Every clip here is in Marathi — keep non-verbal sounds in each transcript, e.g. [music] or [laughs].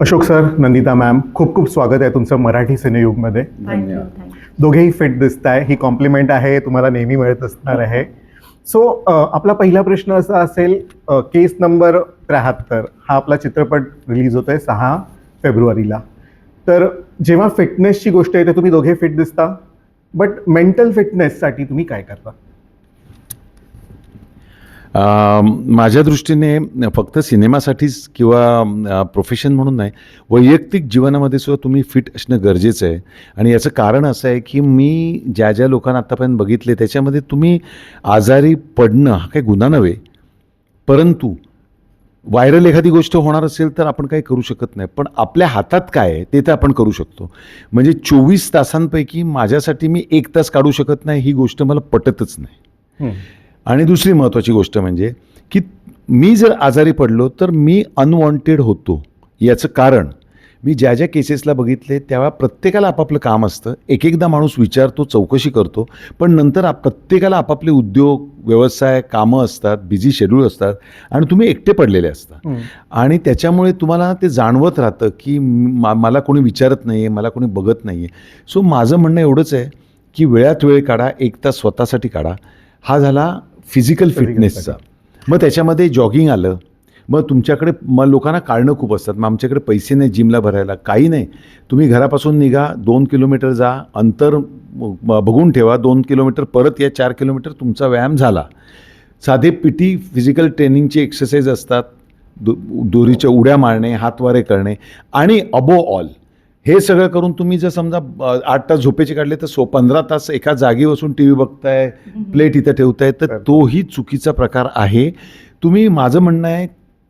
अशोक सर नंदिता मॅम खूप खूप स्वागत आहे तुमचं मराठी सिनेयुगमध्ये. दोघेही फिट दिसत आहे ही कॉम्प्लिमेंट आहे तुम्हाला नेहमी मिळत असणार आहे. सो आपला पहिला प्रश्न असा असेल केस नंबर त्र्याहत्तर. हा आपला चित्रपट रिलीज होतोय सहा फेब्रुवारीला. तर जेव्हा फिटनेसची गोष्ट येते तुम्ही दोघे फिट दिसता. बट मेंटल फिटनेससाठी तुम्ही काय करता? माझ्या दृष्टीने फक्त सिनेमासाठीच किंवा प्रोफेशन म्हणून नाही वैयक्तिक जीवनामध्ये सुद्धा तुम्ही फिट असणं गरजेचं आहे. आणि याचं कारण असं आहे की मी ज्या ज्या लोकांना आत्तापर्यंत बघितले त्याच्यामध्ये तुम्ही आजारी पडणं हा काही गुन्हा नव्हे. परंतु व्हायरल एखादी गोष्ट होणार असेल तर आपण काही करू शकत नाही. पण आपल्या हातात काय आहे ते तर आपण करू शकतो. म्हणजे चोवीस तासांपैकी माझ्यासाठी मी एक तास काढू शकत नाही ही गोष्ट मला पटतच नाही. आणि दुसरी महत्त्वाची गोष्ट म्हणजे की मी जर आजारी पडलो तर मी अनवॉन्टेड होतो. याचं कारण मी ज्या ज्या केसेसला बघितले तेव्हा प्रत्येकाला आपापलं काम असतं. एक एकदा माणूस विचारतो चौकशी करतो पण नंतर आप- प्रत्येकाला आपापले उद्योग व्यवसाय कामं असतात बिझी शेड्यूल असतात आणि तुम्ही एकटे पडलेले असता. आणि त्याच्यामुळे तुम्हाला ते जाणवत राहतं की मा- मला कोणी विचारत नाही आहे मला कोणी बघत नाही आहे सो माझं म्हणणं एवढंच आहे की वेळात वेळ काढा एक तास स्वतःसाठी काढा. हा झाला फिजिकल फिटनेसचा. मग त्याच्यामध्ये जॉगिंग आलं. मग तुमच्याकडे मग लोकांना कारणं खूप असतात. मग आमच्याकडे पैसे नाही जिमला भरायला काही नाही. तुम्ही घरापासून निघा दोन किलोमीटर जा अंतर बघून ठेवा दोन किलोमीटर परत या चार किलोमीटर तुमचा व्यायाम झाला. साधे पिटी फिजिकल ट्रेनिंगचे एक्सरसाइज असतात. दो दोरीच्या उड्या मारणे हातवारे करणे आणि अबो ऑल हे सगळं करून तुम्ही जर समजा आठ तास झोपेचे काढले तर सो पंधरा तास एका जागी बसून टी व्ही बघताय प्लेट इथं ठेवताय तर. तोही चुकीचा प्रकार आहे. तुम्ही माझं म्हणणं आहे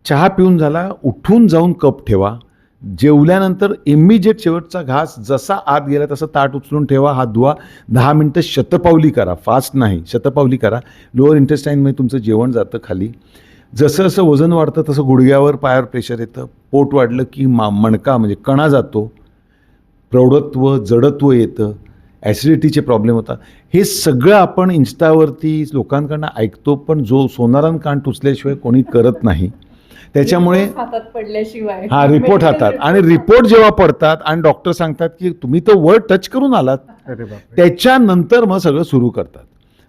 चहा पिऊन झाला उठून जाऊन कप ठेवा. जेवल्यानंतर इमिजिएट शेवटचा घास जसा आत गेला तसं ताट उचलून ठेवा हात धुवा. दहा मिनटं शतपावली करा फास्ट नाही शतपावली करा. लोअर इंटेस्टाईनमध्ये तुमचं जेवण जातं खाली. जसं जसं वजन वाढतं तसं गुडघ्यावर पायावर प्रेशर येतं. पोट वाढलं की मा मणका म्हणजे कणा जातो. प्रौढत्व जडत्व येतं ॲसिडिटीचे प्रॉब्लेम होतात. हे सगळं आपण इन्स्टावरती लोकांकडनं ऐकतो पण जो सोनारान कान टुचल्याशिवाय कोणी करत नाही. त्याच्यामुळे हातात पडल्याशिवाय. हा रिपोर्ट हातात. आणि रिपोर्ट जेव्हा पडतात आणि डॉक्टर सांगतात की तुम्ही तो वर्ड टच करून आलात त्याच्यानंतर मग सगळं सुरू करतात.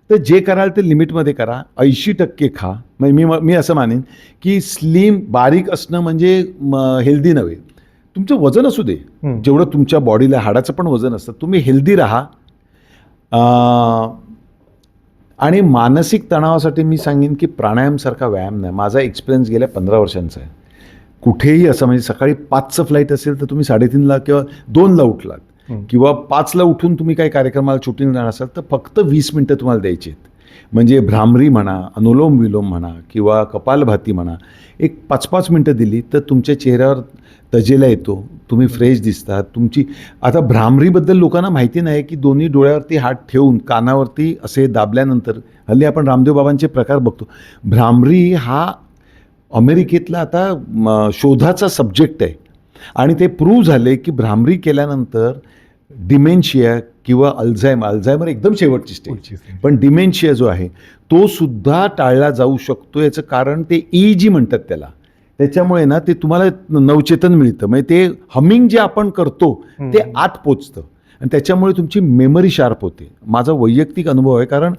तर जे कराल ते लिमिटमध्ये करा. ऐंशी टक्के खा. म्हणजे मी मी असं मानेन की स्लिम बारीक असणं म्हणजे हेल्दी नव्हे. तुमचं वजन असू दे. जेवढं तुमच्या बॉडीला हाडाचं पण वजन असतं. तुम्ही हेल्दी राहा. आणि मानसिक तणावासाठी मी सांगेन की प्राणायामसारखा व्यायाम नाही. माझा एक्सपिरियन्स गेल्या पंधरा वर्षांचा आहे. कुठेही असं म्हणजे सकाळी पाचचं फ्लाईट असेल तर तुम्ही साडेतीनला किंवा दोनला उठलात. किंवा पाचला उठून तुम्ही काही कार्यक्रमाला शूटिंग जाणार असाल तर फक्त वीस मिनटं तुम्हाला द्यायची आहेत. म्हणजे भ्रामरी म्हणा अनुलोम विलोम म्हणा किंवा कपालभाती म्हणा एक पाच पाच मिनटं दिली तर तुमच्या चेहऱ्यावर तजेला येतो तुम्ही फ्रेश दिसतात तुमची आता भ्रामरीबद्दल लोकांना माहिती नाही की दोन्ही डोळ्यावरती हात ठेवून कानावरती असे दाबल्यानंतर हल्ली आपण रामदेव बाबांचे प्रकार बघतो. भ्रामरी हा अमेरिकेतला आता शोधाचा सब्जेक्ट आहे. आणि ते प्रूव्ह झाले की भ्रामरी केल्यानंतर डिमेन्शिया किंवा अल्झायमर अल्झायमर एकदम शेवटची स्टेज. पण डिमेन्शिया जो आहे तो सुद्धा टाळला जाऊ शकतो याचं कारण ते ई जी म्हणतात त्याला. त्याच्यामुळे ना ते तुम्हाला नवचेतन मिळतं. म्हणजे ते हमिंग जे आपण करतो ते. आत पोचतं. आणि त्याच्यामुळे तुमची मेमरी शार्प होते. माझा वैयक्तिक अनुभव आहे कारण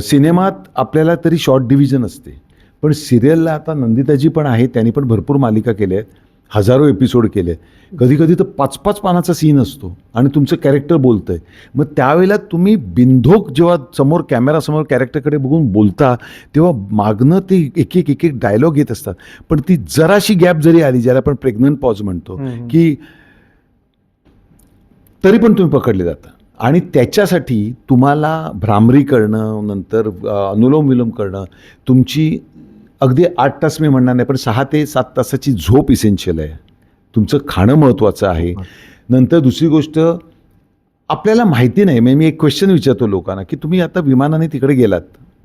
सिनेमात आपल्याला तरी शॉर्ट डिव्हिजन असते. पण सिरियलला आता नंदिताजी पण आहे त्यांनी पण भरपूर मालिका केल्या आहेत. हजारो एपिसोड केले. कधी कधी तर पाच पाच पानाचा सीन असतो आणि तुमचं कॅरेक्टर बोलतं आहे मग त्यावेळेला तुम्ही बिनधोक जेव्हा समोर कॅमेरासमोर कॅरेक्टरकडे बघून बोलता तेव्हा मागणं ते एक एक एक एक डायलॉग येत असतात. पण ती जराशी गॅप जरी आली ज्याला आपण प्रेग्नंट पॉज म्हणतो. की तरी पण तुम्ही पकडले जाता. आणि त्याच्यासाठी तुम्हाला भ्रामरी करणं नंतर अनुलोम विलोम करणं तुमची अगदी आठ तास मी म्हणणार नाही पण सहा ते सात तासाची झोप इसेन्शियल आहे. तुमचं खाणं महत्त्वाचं आहे. नंतर दुसरी गोष्ट आपल्याला माहिती नाही म्हणजे मी एक क्वेश्चन विचारतो लोकांना की तुम्ही आता विमानाने तिकडे गेलात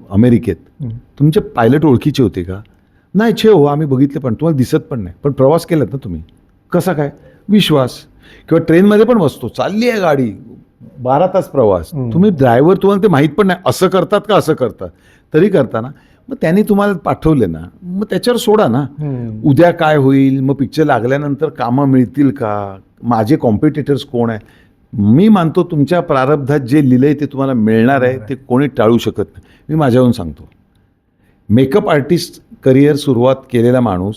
अमेरिकेत. तुमचे पायलट ओळखीचे होते का? नाही छे हो आम्ही बघितले पण तुम्हाला दिसत पण नाही. पण प्रवास केलात ना तुम्ही? कसा काय? विश्वास. किंवा ट्रेनमध्ये पण बसतो चालली आहे गाडी बारा तास प्रवास. तुम्ही ड्रायव्हर तुम्हाला ते माहीत पण नाही असं करतात का असं करतात? तरी करताना मग त्यांनी तुम्हाला पाठवले ना मग त्याच्यावर सोडा ना. उद्या काय होईल? मग पिक्चर लागल्यानंतर कामं मिळतील का? माझे कॉम्पिटिटर्स कोण आहे मी मानतो तुमच्या प्रारब्धात जे लिहिलंय ते तुम्हाला मिळणार आहे ते कोणी टाळू शकत नाही. मी माझ्याहून सांगतो. मेकअप आर्टिस्ट करिअर सुरुवात केलेला माणूस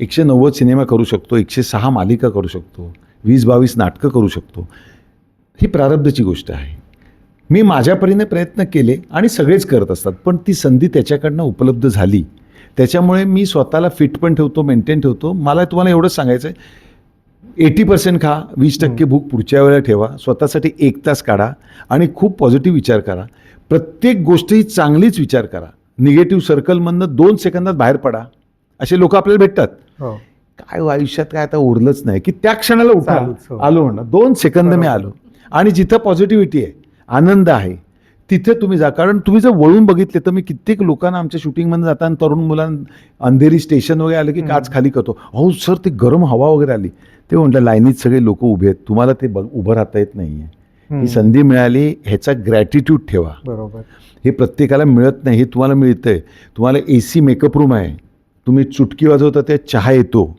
एकशे नव्वद सिनेमा करू शकतो एकशे सहा मालिका करू शकतो वीस बावीस नाटकं करू शकतो. ही प्रारब्धाची गोष्ट आहे. मी माझ्या परीने प्रयत्न केले आणि सगळेच करत असतात पण ती संधी त्याच्याकडनं उपलब्ध झाली. त्याच्यामुळे मी स्वतःला फिट पण ठेवतो मेंटेन ठेवतो. मला तुम्हाला एवढंच सांगायचं आहे एटी पर्सेंट खा वीस टक्के भूक पुढच्या वेळेला ठेवा स्वतःसाठी एक तास काढा आणि खूप पॉझिटिव्ह विचार करा. प्रत्येक गोष्ट चांगलीच विचार करा. निगेटिव्ह सर्कलमधनं दोन सेकंदात बाहेर पडा. असे लोक आपल्याला भेटतात. हो. काय हो, आयुष्यात काय आता उरलंच नाही की त्या क्षणाला उठा. हो. आलो म्हणा दोन सेकंद मी. आलो. आणि जिथं पॉझिटिव्हिटी आहे आनंद आहे. तिथे तुम्ही जा. कारण तुम्ही जर वळून बघितले तर मी कित्येक लोकांना आमच्या शूटिंगमध्ये जाताना तरुण मुलांना अंधेरी स्टेशन वगैरे आलं की काच खाली करतो. अहो सर ते गरम हवा वगैरे आली. ते म्हटलं लाईनीत सगळे लोक उभे आहेत. तुम्हाला ते बघ उभं राहता येत नाही. ही संधी मिळाली. ह्याचा ग्रॅटिट्यूड ठेवा. बरोबर. हे प्रत्येकाला मिळत नाही हे तुम्हाला मिळतंय. तुम्हाला ए सी मेकअप रूम आहे. तुम्ही चुटकी वाजवता त्या चहा येतो.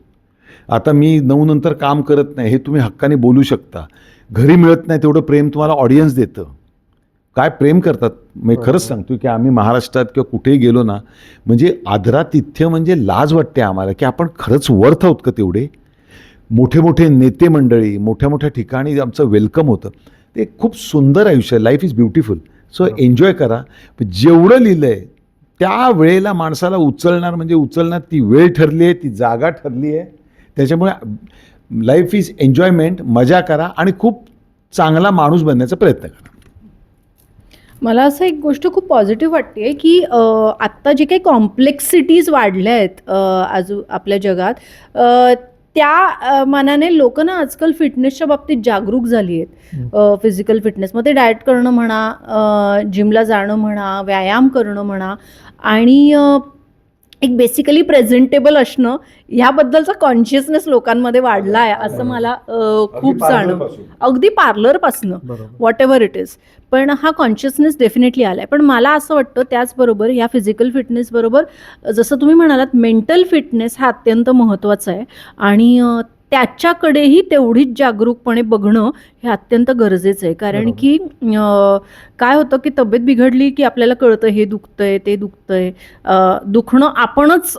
आता मी नऊ नंतर काम करत नाही. हे तुम्ही हक्काने बोलू शकता. घरी मिळत नाही तेवढं प्रेम तुम्हाला ऑडियन्स देतं. काय प्रेम करतात? मी. खरंच सांगतो की आम्ही महाराष्ट्रात किंवा कुठेही गेलो ना म्हणजे आदरातिथ्य म्हणजे लाज वाटते आम्हाला की आपण खरंच वर्थ आहोत का तेवढे? मोठे मोठे नेते मंडळी मोठ्या मोठ्या ठिकाणी आमचं वेलकम होतं. ते खूप सुंदर आयुष्य आहे. Life is beautiful so. Enjoy करा. जेवढं लिहिलं आहे त्या वेळेला माणसाला उचलणार म्हणजे उचलणार ती वेळ ठरली आहे ती जागा ठरली आहे. त्याच्यामुळे लाईफ इज एन्जॉयमेंट मजा करा आणि खूप चांगला माणूस बनण्याचा प्रयत्न करा. मला असं एक गोष्ट खूप पॉझिटिव्ह वाटते की आत्ता जे काही कॉम्प्लेक्सिटीज वाढल्या आहेत आजू आपल्या जगात त्या मानाने लोक ना आजकाल फिटनेसच्या बाबतीत जागरूक झाली आहेत. फिजिकल फिटनेसमध्ये डाएट करणं म्हणा जिमला जाणं म्हणा व्यायाम करणं म्हणा आणि एक बेसिकली प्रेझेंटेबल असणं ह्याबद्दलचा कॉन्शियसनेस लोकांमध्ये वाढला आहे असं मला खूप जाणव अगदी पार्लरपासनं वॉट एव्हर इट इज पण हा कॉन्शियसनेस डेफिनेटली आला आहे पण मला असं वाटतं त्याचबरोबर या फिजिकल फिटनेसबरोबर जसं तुम्ही म्हणालात मेंटल फिटनेस हा अत्यंत महत्त्वाचा आहे. आणि त्याच्याकडेही तेवढीच जागरूकपणे बघणं हे अत्यंत गरजेचं आहे. कारण. की काय होतं की तब्येत बिघडली की आपल्याला कळतं हे दुखतंय ते दुखतंय. दुखणं आपणच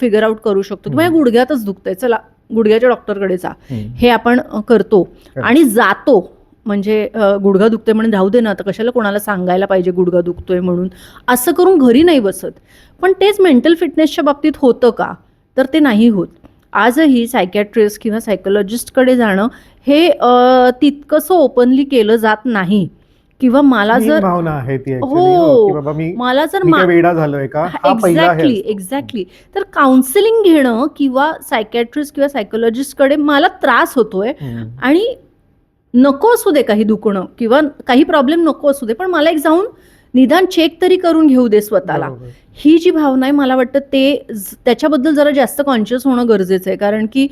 फिगर आउट करू शकतो. किंवा. गुडघ्यातच दुखतंय. चला गुडघ्याच्या डॉक्टरकडे जा. हे आपण करतो. आणि जातो. म्हणजे गुडघा दुखतोय म्हणून राहू दे ना आता कशाला कोणाला सांगायला पाहिजे गुडघा दुखतोय म्हणून? असं करून घरी नाही बसत. पण तेच मेंटल फिटनेसच्या बाबतीत होतं का? तर ते नाही होत. आजही सायकॅट्रिस्ट किंवा सायकोलॉजिस्टकडे जाणं हे तितकंसं ओपनली केलं जात नाही. किंवा मला जर भावना आहे ती actually, हो. हो, मला जर वेडा झालोय का? एक्झॅक्टली एक्झॅक्टली तर काउन्सिलिंग घेणं किंवा सायकॅट्रिस्ट किंवा सायकोलॉजिस्टकडे मला त्रास होतोय. आणि नको असू दे काही दुखणं किंवा काही प्रॉब्लेम नको असू दे. पण मला एक जाऊन निदान चेक तरी करून घेऊ दे स्वतःला. ही जी भावना आहे मला वाटतं ते त्याच्याबद्दल जरा जास्त कॉन्शियस होणं गरजेचं आहे. कारण की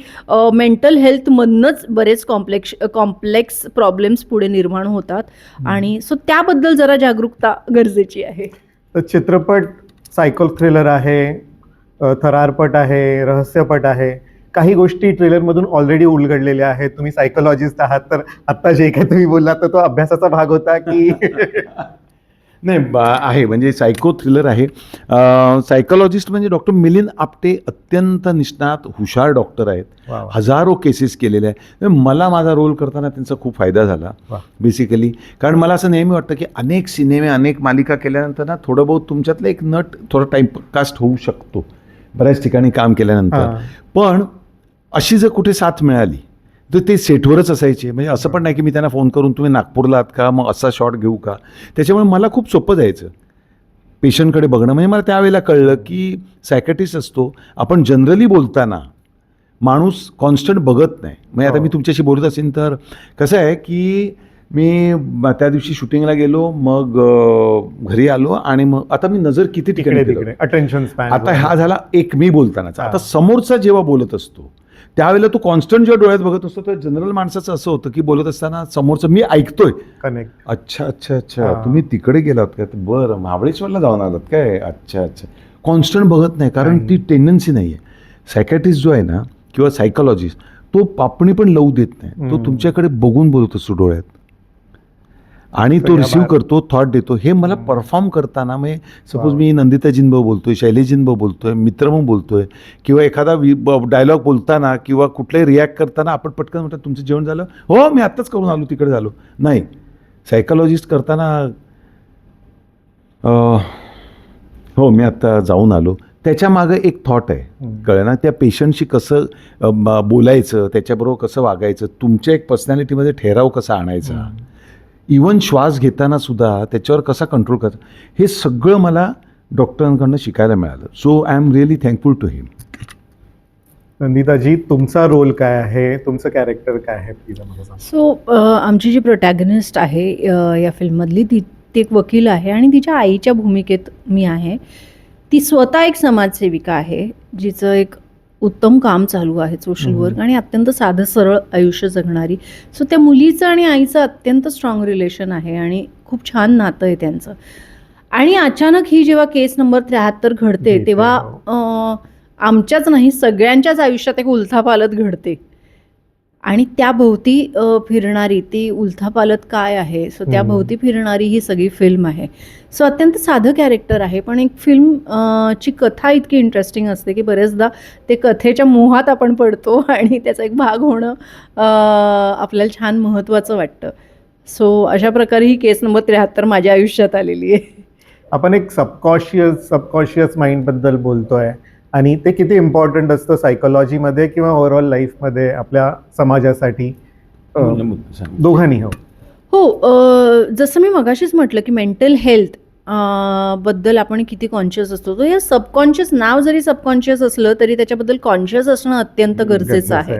मेंटल हेल्थमधनंच बरेच कॉम्प्लेक्स कॉम्प्लेक्स प्रॉब्लेम्स पुढे निर्माण होतात. आणि सो त्याबद्दल जरा जागरूकता गरजेची आहे. तर चित्रपट सायकल थ्रिलर आहे थरारपट आहे रहस्यपट आहे. काही गोष्टी ट्रेलरमधून ऑलरेडी उलगडलेल्या आहेत. तुम्ही सायकोलॉजिस्ट आहात तर आता जे काही तुम्ही बोललात तर तो अभ्यासाचा भाग होता की [laughs] नाही बा- आहे. म्हणजे सायको थ्रिलर आहे. सायकोलॉजिस्ट म्हणजे डॉक्टर मिलिंद आपटे अत्यंत निष्णात हुशार डॉक्टर आहेत. हजारो केसेस केलेले आहे मला माझा रोल करताना त्यांचा खूप फायदा झाला. बेसिकली कारण मला असं नेहमी वाटतं की अनेक सिनेमे अनेक मालिका केल्यानंतर ना थोडं बहुत तुमच्यातलं एक नट थोडा टाईमकास्ट होऊ शकतो. बऱ्याच ठिकाणी काम केल्यानंतर. पण अशी जर कुठे साथ मिळाली तर ते सेटवरच असायचे. म्हणजे असं पण नाही की मी त्यांना फोन करून तुम्ही नागपूरला आहात का? मग असा शॉट घेऊ का? त्याच्यामुळे मला खूप सोपं जायचं. पेशंटकडे बघणं. म्हणजे मला त्यावेळेला कळलं की सायकॅटिस्ट असतो. आपण जनरली बोलताना माणूस कॉन्स्टंट बघत नाही. म्हणजे आता हो. मी तुमच्याशी बोलत असेल तर कसं आहे की मी त्या दिवशी शूटिंगला गेलो मग घरी आलो आणि मग आता मी नजर किती ठिकाणी अटेन्शन आता हा झाला एक मी बोलतानाचा. हा. आता समोरचा जेव्हा बोलत असतो त्यावेळेला तू कॉन्स्टंट जेव्हा डोळ्यात बघत असतो तर जनरल माणसाचं असं होतं की बोलत असताना समोरचं मी ऐकतोय. कनेक्ट अच्छा अच्छा अच्छा. हा. तुम्ही तिकडे गेलात का बरं महाबळेश्वरला जाऊन आलात काय? अच्छा अच्छा. कॉन्स्टंट बघत नाही कारण. ती टेंडन्सी नाही आहे सायकॅट्रिस्ट जो आहे ना किंवा सायकॉलॉजिस्ट तो पापणी पण लावू देत नाही. तो हम्म. तुमच्याकडे बघून बोलत असतो डोळ्यात. आणि तो बार- करतो थॉट देतो. हे मला. परफॉर्म करताना म्हणजे सपोज. मी नंदिताजींबरोबर बोलतोय शैलेजींबरोबर बोलतोय मित्र म्हणून बोलतोय किंवा एखादा डायलॉग बोलताना किंवा कुठलाही रिॲक्ट करताना आपण पटकन म्हणतात तुमचं जेवण झालं? हो मी आत्ताच करून आलो तिकडे झालो. नाही. सायकॉलॉजिस्ट करताना हो मी आत्ता जाऊन आलो. त्याच्या मागं एक थॉट आहे. कळलं ना त्या पेशंटशी कसं बोलायचं त्याच्याबरोबर कसं वागायचं तुमच्या एक पर्सनॅलिटीमध्ये ठेराव कसा आणायचा? इवन श्वास घेताना सुद्धा त्याच्यावर कसा कंट्रोल करायचा हे सगळं मला डॉक्टरांकडनं शिकायला मिळालं. So I am really thankful to him नंदिताजी तुमचा रोल काय आहे? तुमचं कॅरेक्टर काय आहे? प्लीज आम्हाला सांगा. सो आमची जी प्रोटॅगनिस्ट आहे या फिल्ममधली ती ती एक वकील आहे आणि तिच्या आईच्या भूमिकेत मी आहे. ती स्वतः एक समाजसेविका आहे जिचं एक उत्तम काम चालू आहे सोशल. वर्क आणि अत्यंत साधं सरळ आयुष्य जगणारी सो त्या मुलीचं आणि आईचं अत्यंत स्ट्रॉंग रिलेशन आहे आणि खूप छान नातं आहे त्यांचं आणि अचानक ही जेव्हा केस नंबर त्र्याहत्तर घडते तेव्हा हो. आमच्याच नाही सगळ्यांच्याच आयुष्यात एक उलथापालत घडते आणि त्याभोवती फिरणारी ती उलथापालत काय आहे? सो त्याभोवती फिरणारी ही सगळी फिल्म आहे. सो अत्यंत साधं कॅरेक्टर आहे पण एक फिल्म ची कथा इतकी इंटरेस्टिंग असते की बरेचदा ते कथेच्या मोहात आपण पडतो [laughs] आणि त्याचा एक भाग होणं आपल्याला छान महत्त्वाचं वाटतं. सो अशा प्रकारे ही केस नंबर त्र्याहत्तर माझ्या आयुष्यात आलेली आहे. आपण एक सबकॉन्शियस सबकॉन्शियस माइंडबद्दल बोलतोय. आणि ते किती इम्पॉर्टंट असतं सायकोलॉजीमध्ये किंवा ओव्हरऑल लाईफमध्ये आपल्या समाजासाठी? दोघांनी हो. हो जसं मी मगाशीच म्हटलं की मेंटल हेल्थबद्दल आपण किती कॉन्शियस असतो. तो या सबकॉन्शियस नाव जरी सबकॉन्शियस असलं तरी त्याच्याबद्दल कॉन्शियस असणं अत्यंत गरजेचं आहे.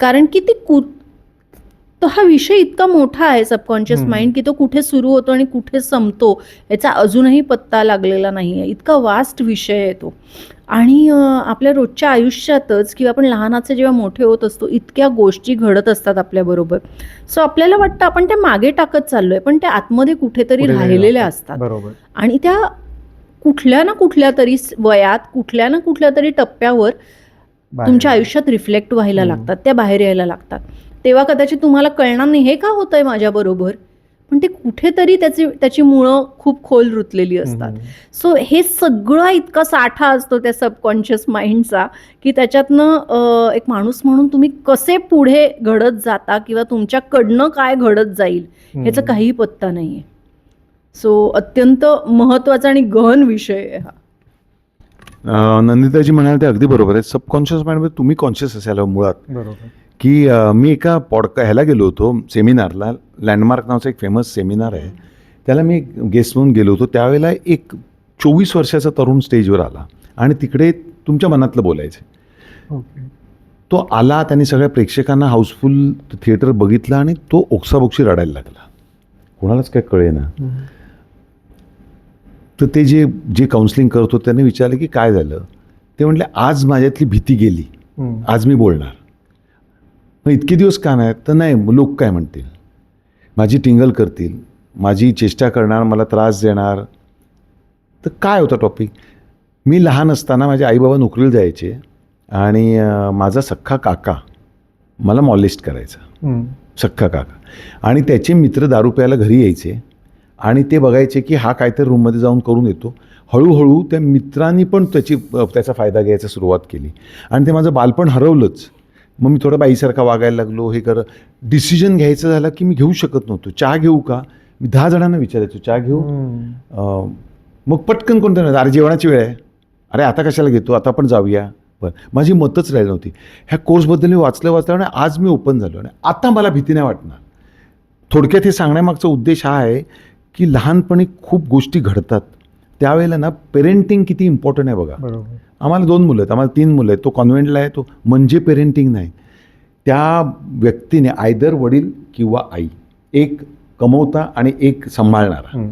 कारण की ती तो हा विषय इतका मोठा आहे सबकॉन्शियस. माइंड की तो कुठे सुरू होतो आणि कुठे संपतो याचा अजूनही पत्ता लागलेला नाही आहे इतका वास्ट विषय आहे तो आणि आपल्या रोजच्या आयुष्यातच किंवा आपण लहानाचे जेव्हा मोठे होत असतो इतक्या गोष्टी घडत असतात आपल्याबरोबर सो आपल्याला वाटतं आपण त्या मागे टाकत चाललोय पण त्या आतमध्ये कुठेतरी राहिलेल्या. असतात बरोबर आणि त्या कुठल्या ना कुठल्या तरी वयात कुठल्या ना कुठल्या तरी टप्प्यावर. तुमच्या आयुष्यात रिफ्लेक्ट व्हायला. लागतात त्या बाहेर यायला लागतात तेव्हा कदाचित तुम्हाला कळणार नाही हे का होतंय माझ्याबरोबर पण ते कुठेतरी त्याची त्याची मुळं खूप खोल रुतलेली असतात. सो हे सगळं इतका साठा असतो त्या सबकॉन्शियस माइंडचा की त्याच्यातनं एक माणूस म्हणून तुम्ही कसे पुढे घडत जाता किंवा तुमच्याकडनं काय घडत जाईल ह्याचा. काहीही पत्ता नाही आहे सो अत्यंत महत्त्वाचा आणि गहन विषय आहे हा. नंदिताजी म्हणाल ते अगदी बरोबर आहे. सबकॉन्शियस माइंडमध्ये तुम्ही कॉन्शियस असायला मुळात. बरोबर. की मी एका पॉडका ह्याला गेलो होतो सेमिनारला. लँडमार्क नावाचा एक फेमस सेमिनार आहे. त्याला मी गेस्ट म्हणून गेलो होतो. त्यावेळेला एक चोवीस वर्षाचा तरुण स्टेजवर आला आणि तिकडे तुमच्या मनातलं बोलायचं. तो आला त्यांनी सगळ्या प्रेक्षकांना हाऊसफुल थिएटर बघितलं आणि तो ओक्साबोक्षी रडायला लागला. कोणालाच काय कळे ना तर ते जे जे काउन्सिलिंग करत होते त्यांनी विचारलं की काय झालं? ते म्हटले आज माझ्यातली भीती गेली. आज मी बोलणार. मग इतके दिवस का नाही? तर नाही लोक काय म्हणतील? माझी टिंगल करतील माझी चेष्टा करणार मला त्रास देणार. तर काय होता टॉपिक मी लहान असताना माझे आईबाबा नोकरीला जायचे आणि माझा सख्खा काका मला मॉलेस्ट करायचा. सख्खा काका. आणि त्याचे मित्र दारू प्यायला घरी यायचे आणि ते बघायचे की हा काहीतरी रूममध्ये जाऊन करून येतो. हळूहळू त्या मित्रांनी पण त्याची त्याचा फायदा घ्यायचा सुरुवात केली. आणि ते माझं बालपण हरवलंच. मग मी थोडा बाईसारखा वागायला लागलो हे कर. डिसिजन घ्यायचं झालं की मी घेऊ शकत नव्हतो. चहा घेऊ का? मी दहा जणांना विचारायचो चहा घेऊ? मग पटकन कोणतं अरे जेवणाची वेळ आहे. अरे आता कशाला घेतो? आता पण जाऊया. बरं. माझी मतच राहिली नव्हती. ह्या कोर्सबद्दल मी वाचलं वाचलं आणि आज मी ओपन झालो आणि आता मला भीती नाही वाटणार. थोडक्यात हे सांगण्यामागचा उद्देश हा आहे की लहानपणी खूप गोष्टी घडतात. त्यावेळेला ना पेरेंटिंग किती इम्पॉर्टंट आहे बघा. बरोबर. आम्हाला दोन मुलं आहेत आम्हाला तीन मुलं आहेत. तो कॉन्व्हेंटला आहे तो म्हणजे पेरेंटिंग नाही. त्या व्यक्तीने आयदर वडील किंवा आई एक कमवता आणि एक सांभाळणारा.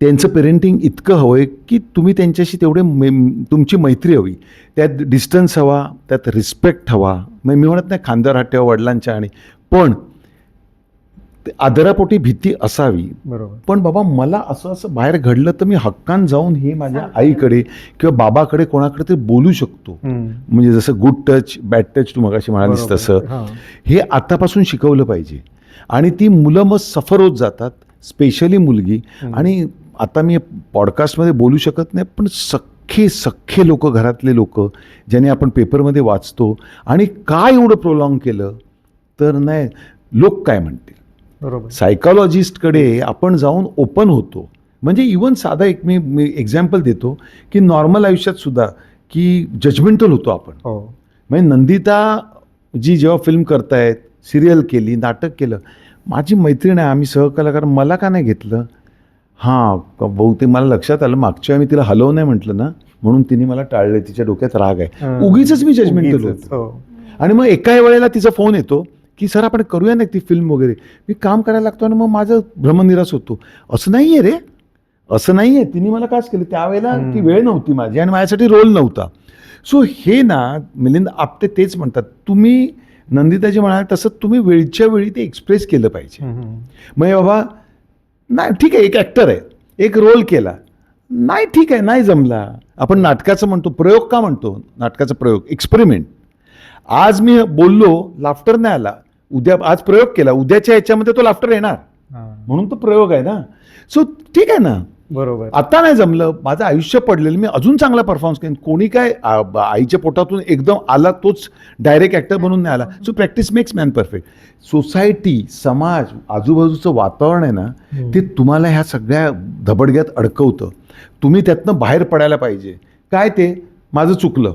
त्यांचं पेरेंटिंग इतकं हवं आहे की तुम्ही त्यांच्याशी तेवढे मै तुमची मैत्री हवी. त्यात डिस्टन्स हवा त्यात रिस्पेक्ट हवा. मग मी म्हणत नाही खांद्यावर हात ठेवा वडिलांच्या आणि पण आदरापोटी भीती असावी. बरोबर. पण बाबा मला असं असं बाहेर घडलं तर मी हक्कान जाऊन हे माझ्या आईकडे किंवा बाबाकडे कोणाकडे तरी बोलू शकतो. म्हणजे जसं गुड टच बॅड टच तू मगाशी म्हणालीस. तसं. हां. आतापासून शिकवलं पाहिजे. आणि ती मुलं मग सफर होत जातात स्पेशली मुलगी. आणि आता मी पॉडकास्टमध्ये बोलू शकत नाही पण सख्खे सख्खे लोक घरातले लोक ज्याने आपण पेपरमध्ये वाचतो आणि काय एवढं प्रोलॉंग केलं? तर नाही लोक काय म्हणतील? बरोबर. सायकॉलॉजिस्टकडे आपण जाऊन ओपन होतो. म्हणजे इवन साधा एक मी मी एक्झाम्पल देतो की नॉर्मल आयुष्यात सुद्धा की जजमेंटल होतो आपण. हो. म्हणजे नंदिता जी जेव्हा फिल्म करतायत सिरियल केली नाटक केलं माझी मैत्रीण आहे आम्ही सहकलाकार मला का नाही घेतलं? हां बहुतेक मला लक्षात आलं मागच्या वेळी मी तिला हलव नाही म्हटलं ना म्हणून तिने मला टाळलं तिच्या डोक्यात राग आहे. उगीचच मी उगीचच, होतो. हो. आणि मग एका वेळेला तिचा फोन येतो की सर आपण करूया ना ती फिल्म वगैरे. मी काम करायला लागतो आणि मग माझं भ्रमनिरास होतो. असं नाही आहे रे. असं नाही आहे तिने मला काच केलं? त्यावेळेला. ती वेळ नव्हती माझी आणि माझ्यासाठी रोल नव्हता. सो हे ना मिलिंद आपटे तेच म्हणतात. तुम्ही नंदिताजी म्हणाल तसं तुम्ही वेळच्या वेळी ते एक्सप्रेस केलं पाहिजे. मग बाबा नाही ठीक आहे एक ॲक्टर आहे. एक रोल केला. नाही ठीक आहे नाही जमला. आपण नाटकाचं म्हणतो प्रयोग का म्हणतो? नाटकाचा प्रयोग एक्सपेरिमेंट आज मी बोललो लाफ्टर नाही आला. उद्या आज प्रयोग केला उद्याच्या ह्याच्यामध्ये तो लाफ्टर येणार. हां. म्हणून तो प्रयोग आहे ना. सो ठीक आहे ना. बरोबर. आता नाही जमलं. माझं आयुष्य पडलेलं मी अजून चांगला परफॉर्मन्स करेन. कोणी काय आईच्या पोटातून एकदम आला तोच डायरेक्ट ॲक्टर बनून नाही आला. So practice makes man perfect society समाज आजूबाजूचं वातावरण आहे ना ते तुम्हाला ह्या सगळ्या धबडग्यात अडकवतं. तुम्ही त्यातनं बाहेर पडायला पाहिजे. काय ते? माझं चुकलं.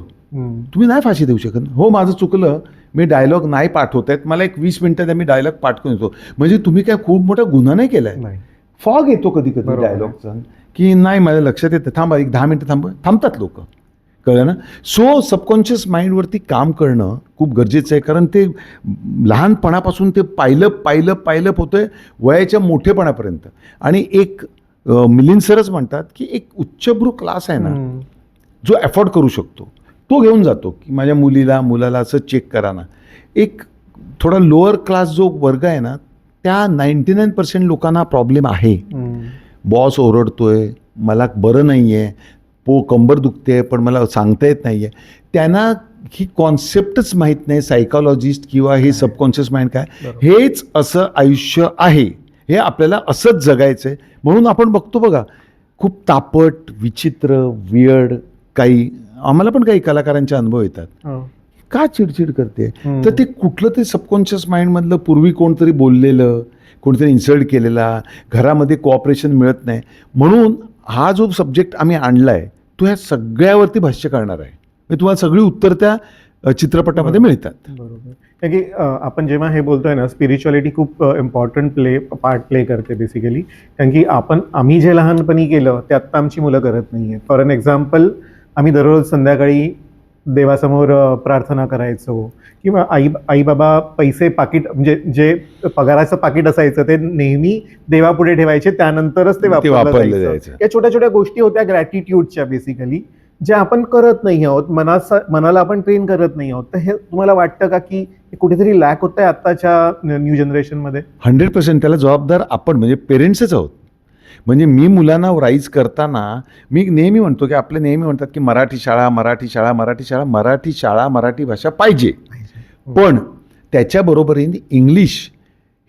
तुम्ही नाही फाशी देऊ शकत. हो माझं चुकलं. मी डायलॉग नाही पाठवत आहेत. मला एक वीस मिनिटात मी डायलॉग पाठवून येतो म्हणजे तुम्ही काय खूप मोठा गुन्हा नाही केलाय? नाही. फॉग येतो कधी कधी. डायलॉगचा की नाही माझ्या लक्षात येतं. थांबा एक दहा मिनटं थांब. थांबतात लोक. कळलं ना? सो सबकॉन्शियस माइंडवरती काम करणं खूप गरजेचं आहे. कारण ते लहानपणापासून ते पाहिलं पाहिलं पाहिलं होतं वयाच्या मोठेपणापर्यंत. आणि एक मिलिंद सरच म्हणतात की एक उच्चभ्रू क्लास आहे ना. जो अफोर्ड करू शकतो. तो घेऊन जातो की माझ्या मुलीला मुलाला असं चेक करा ना एक थोडा लोअर क्लास जो वर्ग आहे ना त्या नाईन्टी नाईन पर्सेंट लोकांना प्रॉब्लेम आहे. बॉस ओरडतोय मला बरं नाही आहे पो कंबर दुखते पण मला सांगता येत नाही आहे त्यांना ही कॉन्सेप्टच माहीत नाही सायकॉलॉजिस्ट किंवा हे सबकॉन्शियस माइंड काय. हेच असं आयुष्य आहे. हे आपल्याला असंच जगायचं आहे म्हणून आपण बघतो बघा खूप तापट विचित्र वियर्ड काही आम्हाला पण काही कलाकारांचे अनुभव येतात. हो. का चिडचिड करते. तर ते कुठलं ते सबकॉन्शियस माइंडमधलं पूर्वी कोणतरी बोललेलं कोणतरी इन्सल्ट केलेला घरामध्ये कोऑपरेशन मिळत नाही. म्हणून हा जो सब्जेक्ट आम्ही आणला आहे तो ह्या सगळ्यावरती भाष्य करणार आहे. म्हणजे तुम्हाला सगळी उत्तर त्या चित्रपटामध्ये मिळतात. बरोबर. कारण की आपण जेव्हा हे बोलतोय ना स्पिरिच्युअलिटी खूप इम्पॉर्टंट प्ले पार्ट प्ले करते बेसिकली कारण की आपण आम्ही जे लहानपणी केलं ते आत्ता आमची मुलं करत नाही फॉर एन एक्झाम्पल आम्ही दररोज संध्याकाळी देवासमोर प्रार्थना करायचो. किंवा आई आई बाबा पैसे पाकिट म्हणजे जे पगाराचं पाकिट असायचं ते नेहमी देवापुढे ठेवायचे त्यानंतरच ते वापरलं जायचं. या छोट्या छोट्या गोष्टी होत्या ग्रॅटिट्यूडच्या बेसिकली ज्या आपण करत नाही आहोत. मनाचा मनाला आपण ट्रेन करत नाही आहोत. तर हे तुम्हाला वाटतं का की कुठेतरी लॅक होत आहे आत्ताच्या न्यू जनरेशनमध्ये हंड्रेड पर्सेंट त्याला जबाबदार आपण म्हणजे पेरेंट्सच आहोत. म्हणजे मी मुलांना राईज करताना मी नेहमी म्हणतो की आपले नेहमी म्हणतात की मराठी शाळा मराठी शाळा मराठी शाळा मराठी शाळा मराठी भाषा पाहिजे. पण त्याच्या बरोबरीने इंग्लिश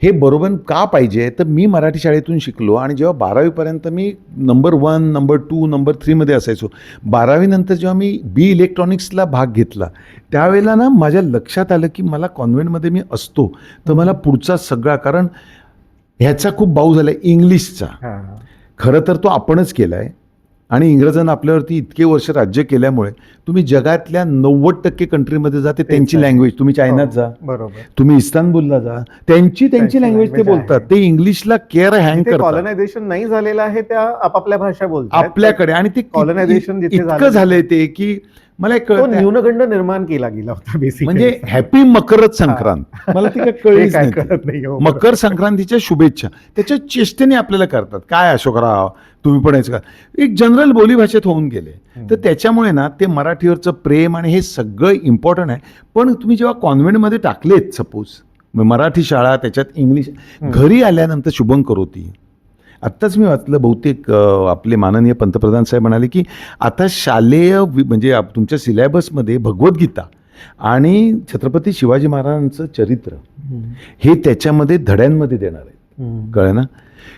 हे बरोबर का पाहिजे? तर मी मराठी शाळेतून शिकलो आणि जेव्हा बारावीपर्यंत मी number one number two number थ्रीमध्ये असायचो बारावीनंतर जेव्हा मी बी इलेक्ट्रॉनिक्सला भाग घेतला त्यावेळेला ना माझ्या लक्षात आलं की मला कॉन्व्हेंटमध्ये मी असतो. तर मला पुढचा सगळा कारण ह्याचा खूप बाऊ झाला आहे इंग्लिशचा खरं तर तो आपणच केला आहे आणि इंग्रजांना आपल्यावरती इतके वर्ष राज्य केल्यामुळे तुम्ही जगातल्या नव्वद टक्के कंट्रीमध्ये जा ते त्यांची. लँग्वेज तुम्ही चायनात जा. हो, बरोबर. तुम्ही इस्तानबुलला जा. त्यांची त्यांची त्यांची लँग्वेज ते language बोलतात. ते इंग्लिशला केअर हँग करतात. कॉलनायझेशन नाही झालेलं आहे त्या आपापल्या भाषा बोलतात आपल्याकडे. आणि ते किती- Colonization जिथे इतकं झालं- झालंय ते की मला एक. न्यूनगंड निर्माण केला गेला होता बेसिक म्हणजे हॅपी मकर संक्रांत. [laughs] मला ती काय काय. कळत नाही हो. मकर संक्रांतीच्या शुभेच्छा. त्याच्या चेष्टेने आपल्याला करतात. काय अशोकराव तुम्ही पण याचं का? एक जनरल बोलीभाषेत होऊन गेले. तर त्याच्यामुळे ना ते मराठीवरचं प्रेम आणि हे सगळं इम्पॉर्टंट आहे. पण तुम्ही जेव्हा कॉन्व्हेंटमध्ये टाकलेत सपोज मराठी शाळा त्याच्यात इंग्लिश घरी आल्यानंतर शुभंकर होती. आत्ताच मी वाचलं बहुतेक आपले माननीय पंतप्रधान साहेब म्हणाले की आता शालेय म्हणजे तुमच्या सिलेबसमध्ये भगवद्गीता आणि छत्रपती शिवाजी महाराजांचं चरित्र. हे त्याच्यामध्ये धड्यांमध्ये देणार आहे हम्म. कळलं ना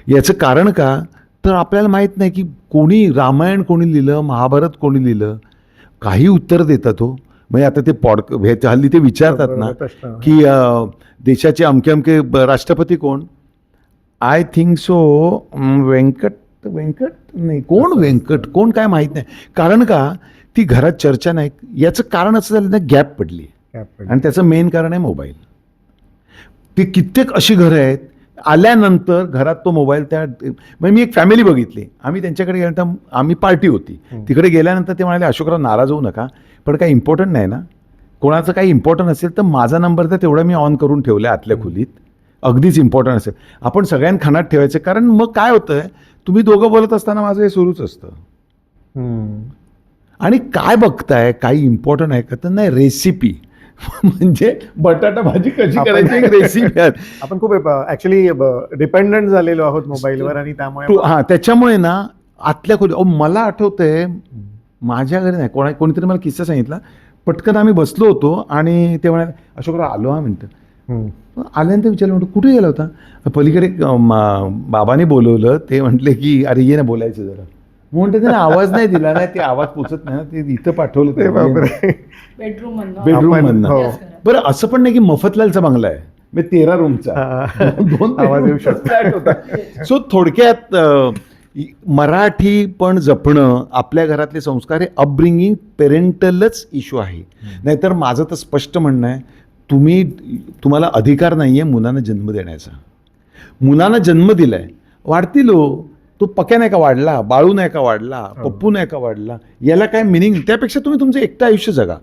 याचं कारण का तर आपल्याला माहीत नाही की कोणी रामायण कोणी लिहिलं महाभारत कोणी लिहिलं काही उत्तर देतात हो म्हणजे आता ते पॉड हे हल्ली ते विचारतात ना. की देशाचे अमके अमके राष्ट्रपती कोण I think so Venkat Venkat नाही कोण व्यंकट कोण काय माहीत नाही. कारण का ती घरात चर्चा नाही. याचं कारण असं झालं ना गॅप पडली. आणि त्याचं मेन कारण आहे मोबाईल. ते कित्येक अशी घरं आहेत आल्यानंतर घरात तो मोबाईल त्या म्हणजे मी एक फॅमिली बघितली. आम्ही त्यांच्याकडे गेल्यानंतर आम्ही पार्टी होती. तिकडे गेल्यानंतर ते म्हणाले अशोकराव नाराज होऊ नका. पण काही इम्पॉर्टंट नाही ना. कोणाचं काही इम्पॉर्टंट असेल तर माझा नंबर तर तेवढा मी ऑन करून ठेवला आतल्या खोलीत. अगदीच इम्पॉर्टंट असेल. आपण सगळ्यांना खानात ठेवायचं कारण मग काय होतंय तुम्ही दोघं बोलत असताना माझं हे सुरूच असतं. आणि काय बघताय काही इम्पॉर्टंट आहे का? तर नाही रेसिपी [laughs] म्हणजे बटाटा भाजी कशी करायची? रेसिपी [laughs] आपण खूप ऍक्च्युली डिपेंडंट झालेलो आहोत मोबाईलवर आणि त्यामुळे हा त्याच्यामुळे ना आतल्या खोली मला आठवतंय माझ्या घरी नाही कोणा कोणीतरी मला किस्सा सांगितला. पटकन आम्ही बसलो होतो आणि ते म्हणाले अशोकराव आलो हा हम्म. आल्यानंतर विचारलं म्हटलं कुठे गेला होता? पलीकडे मा- बाबाने बोलवलं ते म्हटले की अरे ये ना बोलायचं जरा. म्हणते त्याने आवाज नाही दिला नाही ते आवाज पोचत नाही ना ते इथं पाठवलं ते बेडरूम बेडरूम हो. बरं असं पण नाही की मफतलालचा बंगला आहे. म्हणजे तेरा रूमचा. दोन आवाज येऊ होता. सो थोडक्यात मराठी पण जपणं आपल्या घरातले संस्कार हे अपब्रिंगिंग पेरेंटलच इश्यू आहे. नाहीतर माझं तर स्पष्ट म्हणणं आहे तुम्ही तुम्हाला अधिकार नाही आहे मुलांना जन्म देण्याचा. मुलांना जन्म दिलाय. वाढतील हो. तो पक्या नाही का वाढला? बाळू नाही का वाढला? पप्पू नाही का वाढला? याला काय मिनिंग त्यापेक्षा तुम्ही तुमचं एकटं आयुष्य जगा.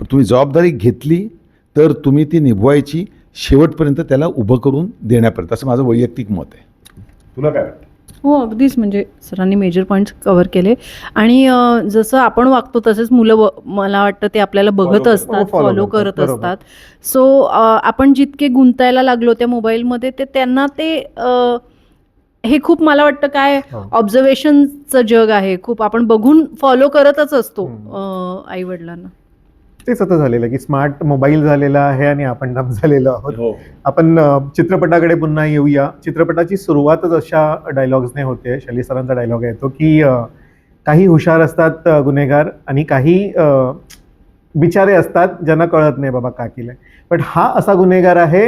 पण तुम्ही जबाबदारी घेतली तर तुम्ही ती निभवायची शेवटपर्यंत त्याला उभं करून देण्यापर्यंत. असं माझं वैयक्तिक मत आहे. तुला काय वाटतं? हो अगदीच. म्हणजे सरांनी मेजर पॉईंट्स कव्हर केले. आणि जसं आपण वागतो तसेच मुलं मला वाटतं ते आपल्याला बघत असतात हो, फॉलो करतात, करत. असतात. सो आपण जितके गुंतायला लागलो त्या मोबाईलमध्ये ते त्यांना ते हे खूप मला वाटतं काय हो. ऑब्झर्वेशनचं जग आहे. खूप आपण बघून फॉलो करतच असतो. आई वडिलांना तेच आता झालेलं की स्मार्ट मोबाईल झालेला आहे आणि आपण डम झालेलो आहोत. हो. आपण चित्रपटाकडे पुन्हा येऊया. चित्रपटाची सुरुवातच अशा डायलॉग्सने होते. शैली सरांचा डायलॉग आहे तो की काही हुशार असतात गुन्हेगार आणि काही बिचारे असतात ज्यांना कळत नाही बाबा का केलंय. पण हा असा गुन्हेगार आहे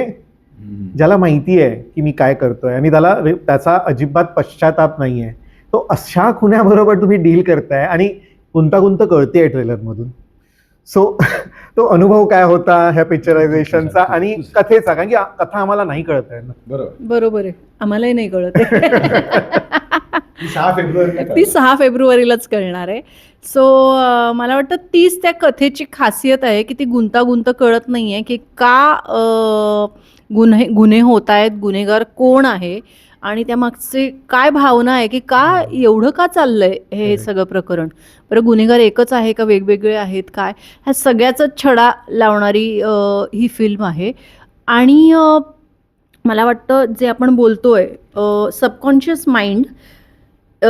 ज्याला माहिती आहे की मी काय करतोय आणि त्याला त्याचा अजिबात पश्चाताप नाही आहे तो अशा खुन्याबरोबर तुम्ही डील करताय आणि गुंतागुंत कळते ट्रेलरमधून सो [laughs] तो अनुभव काय होता ह्या पिक्चरायझेशनचा [laughs] आणि कथेचा? कारण की कथा आम्हाला नाही कळत आहे ना. बरोबर. बरोबर आहे. आम्हालाही नाही कळत. [laughs] सहा ती सहा फेब्रुवारीलाच कळणार आहे. सो मला वाटतं तीच त्या कथेची खासियत आहे की ती गुंतागुंत कळत नाही आहे की का गुन्हे गुन्हे होत आहेत गुन्हेगार कोण आहे? आणि त्या मागचे काय भावना आहे की का एवढं का चाललंय हे. सगळं प्रकरण? बरं गुन्हेगार एकच आहे का? वेगवेगळे आहेत काय? ह्या सगळ्याचा छडा लावणारी ही फिल्म आहे. आणि मला वाटतं जे आपण बोलतोय सबकॉन्शियस माइंडबद्दल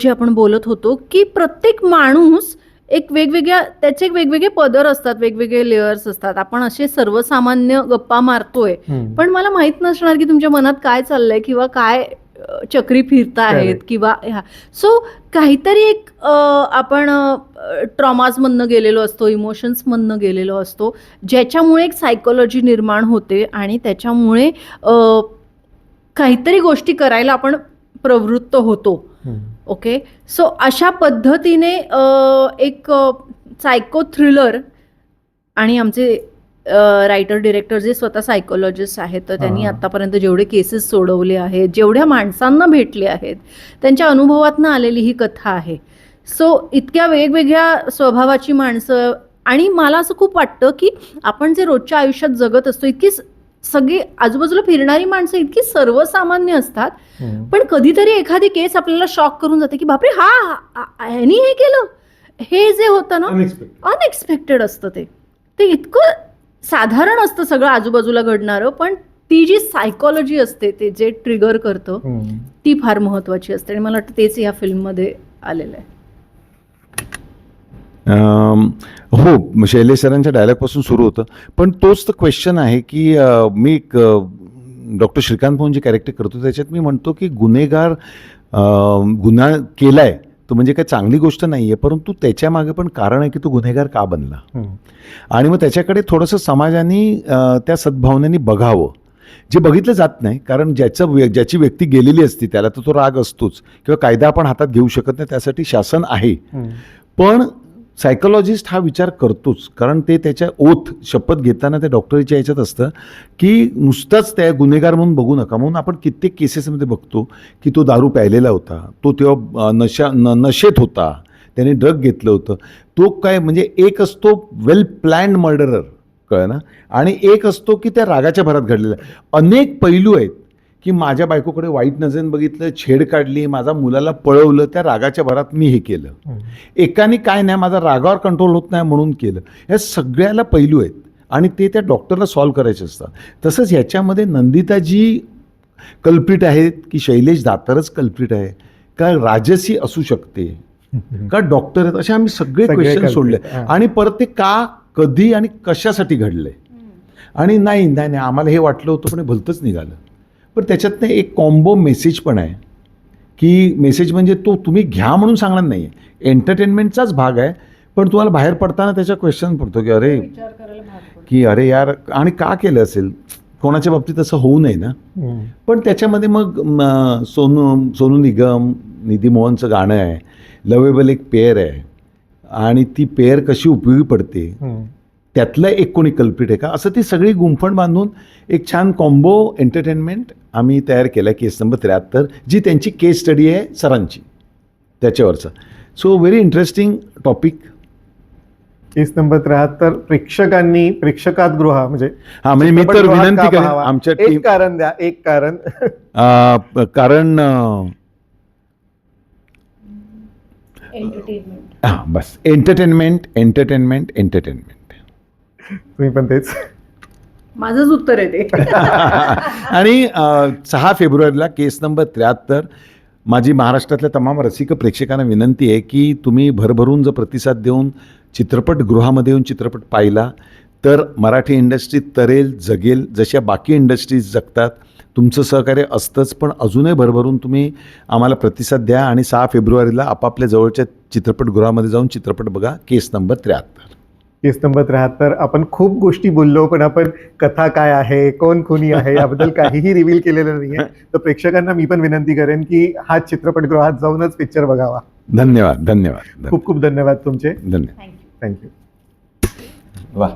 जे आपण बोलत होतो की प्रत्येक माणूस एक वेगवेगळ्या त्याचे वेगवेगळे पदर असतात वेगवेगळे लेयर्स असतात आपण असे सर्वसामान्य गप्पा मारतोय. पण मला माहीत नसणार की तुमच्या मनात काय चाललंय किंवा काय चक्री फिरत आहेत. किंवा ह्या सो काहीतरी एक आपण ट्रॉमाजमधनं गेलेलो असतो इमोशन्समधनं गेलेलो असतो ज्याच्यामुळे एक सायकोलॉजी निर्माण होते आणि त्याच्यामुळे काहीतरी गोष्टी करायला आपण प्रवृत्त होतो. ओके सो अशा पद्धतीने एक सायको थ्रिलर आणि आमचे रायटर डिरेक्टर जे स्वतः सायकोलॉजिस्ट आहेत तर त्यांनी. आतापर्यंत जेवढे केसेस सोडवले आहेत जेवढ्या माणसांना भेटले आहेत त्यांच्या अनुभवातनं आलेली ही कथा आहे. सो इतक्या वेगवेगळ्या स्वभावाची माणसं आणि मला असं खूप वाटतं की आपण जे रोजच्या आयुष्यात जगत असतो इतकी स- सगळी आजूबाजूला फिरणारी माणसं इतकी सर्वसामान्य असतात. पण कधीतरी एखादी केस आपल्याला शॉक करून जाते की बापरे हा ह्यानी हे केलं. हे जे होतं ना अनएक्सपेक्टेड असतं ते. ते इतकं साधारण असतं सगळं आजूबाजूला घडणारं पण ती जी सायकॉलॉजी असते ते जे ट्रिगर करतं ती फार महत्वाची असते. आणि मला वाटतं तेच ह्या फिल्ममध्ये आलेलं आहे. हो शैलेश सरांच्या डायलॉगपासून सुरू होतं. पण तोच तर क्वेश्चन आहे की मी एक डॉक्टर श्रीकांत भाऊन जे कॅरेक्टर करतो त्याच्यात मी म्हणतो की गुन्हेगार गुन्हा केलाय तो म्हणजे काही चांगली गोष्ट नाही आहे परंतु त्याच्यामागे पण कारण आहे की तो गुन्हेगार का बनला? आणि मग त्याच्याकडे थोडंसं समाजाने त्या सद्भावनेने बघावं. जे बघितलं जात नाही कारण ज्याचं व्य- ज्याची व्यक्ती गेलेली असते त्याला तर तो राग असतोच. किंवा कायदा आपण हातात घेऊ शकत नाही त्यासाठी शासन आहे. पण सायकोलॉजिस्ट हा विचार करतोच कारण ते त्याच्या ओथ शपथ घेताना त्या डॉक्टरीच्या याच्यात असतं की नुसताच त्या गुन्हेगार म्हणून बघू नका. म्हणून आपण कित्येक केसेसमध्ये बघतो की तो दारू प्यायलेला होता तो तेव्हा नशा न नशेत होता त्याने ड्रग घेतलं होतं. तो काय म्हणजे एक असतो वेल प्लॅन्ड मर्डरर कळ ना? आणि एक असतो की त्या रागाच्या भरात घडलेला. आहे. अनेक पैलू आहेत. की माझ्या बायकोकडे वाईट नजरेनं बघितलं छेड काढली माझा मुलाला पळवलं त्या रागाच्या भरात मी हे केलं. एकाने काय नाही माझा रागावर कंट्रोल होत नाही म्हणून केलं. या सगळ्याला पैलू आहेत आणि ते त्या डॉक्टरला सॉल्व्ह करायचे असतात. तसंच ह्याच्यामध्ये नंदिता जी कल्प्रिट आहेत की शैलेश दातारच कल्प्रिट आहे? का राजसी असू शकते? का डॉक्टर आहेत? असे आम्ही सगळे क्वेश्चन सोडले. हां. आणि परत ते का कधी आणि कशासाठी घडलंय? आणि नाही नाही नाही आम्हाला हे वाटलं होतं पण हे भलतंच निघालं. पण त्याच्यातनं एक कॉम्बो मेसेज पण आहे. की मेसेज म्हणजे तो तुम्ही घ्या म्हणून सांगणार नाही आहे एंटरटेनमेंटचाच भाग आहे. पण तुम्हाला बाहेर पडताना त्याचा क्वेश्चन पडतो की अरे विचार करायला भाग पडतो. की अरे यार आणि का केलं असेल? कोणाच्या बाबतीत असं होऊ नये ना. पण त्याच्यामध्ये मग म, सोनू सोनू निगम निधी मोहनचं गाणं आहे. लवेबल एक पेअर आहे. आणि ती पेअर कशी उपयोगी पडते? त्यातलं एक कोणी कल्पिट आहे का? असं ती सगळी गुंफण बांधून एक छान कॉम्बो एंटरटेनमेंट आम्ही तयार केला केस नंबर त्र्याहत्तर जी त्यांची केस स्टडी आहे सरांची त्याच्यावरचं. So very interesting topic case number त्र्याहत्तर प्रेक्षकांनी प्रेक्षकात गृह म्हणजे हा म्हणजे मी तर विनंती का करेन? आमच्या टीम एक कारण द्या एक कारण. [laughs] कारण. हा बस. एंटरटेनमेंट एंटरटेनमेंट एंटरटेनमेंट तुम्ही पण तेच. माझंच उत्तर आहे ते. [laughs] आणि सहा फेब्रुवारीला केस नंबर त्र्याहत्तर माझी महाराष्ट्रातल्या तमाम रसिक प्रेक्षकांना विनंती आहे की तुम्ही भरभरून जर प्रतिसाद देऊन चित्रपटगृहामध्ये येऊन चित्रपट पाहिला तर मराठी इंडस्ट्री तरेल जगेल जशा बाकी इंडस्ट्रीज जगतात तुमचं सहकार्य असतंच पण अजूनही भरभरून तुम्ही आम्हाला प्रतिसाद द्या आणि सहा फेब्रुवारीला आपापल्या जवळच्या चित्रपटगृहामध्ये जाऊन चित्रपट बघा केस नंबर त्र्याहत्तर. केस नंबर त्र्याहत्तर आपण खूप गोष्टी बोललो पण आपण कथा काय आहे कोण खुनी आहे याबद्दल काहीही रिव्हील केलेलं नाहीये. तर प्रेक्षकांना मी पण विनंती करेन की हा चित्रपटगृहात जाऊनच पिक्चर बघावा. धन्यवाद धन्यवाद खूप खूप धन्यवाद तुमचे. धन्यवाद. थँक्यू वा.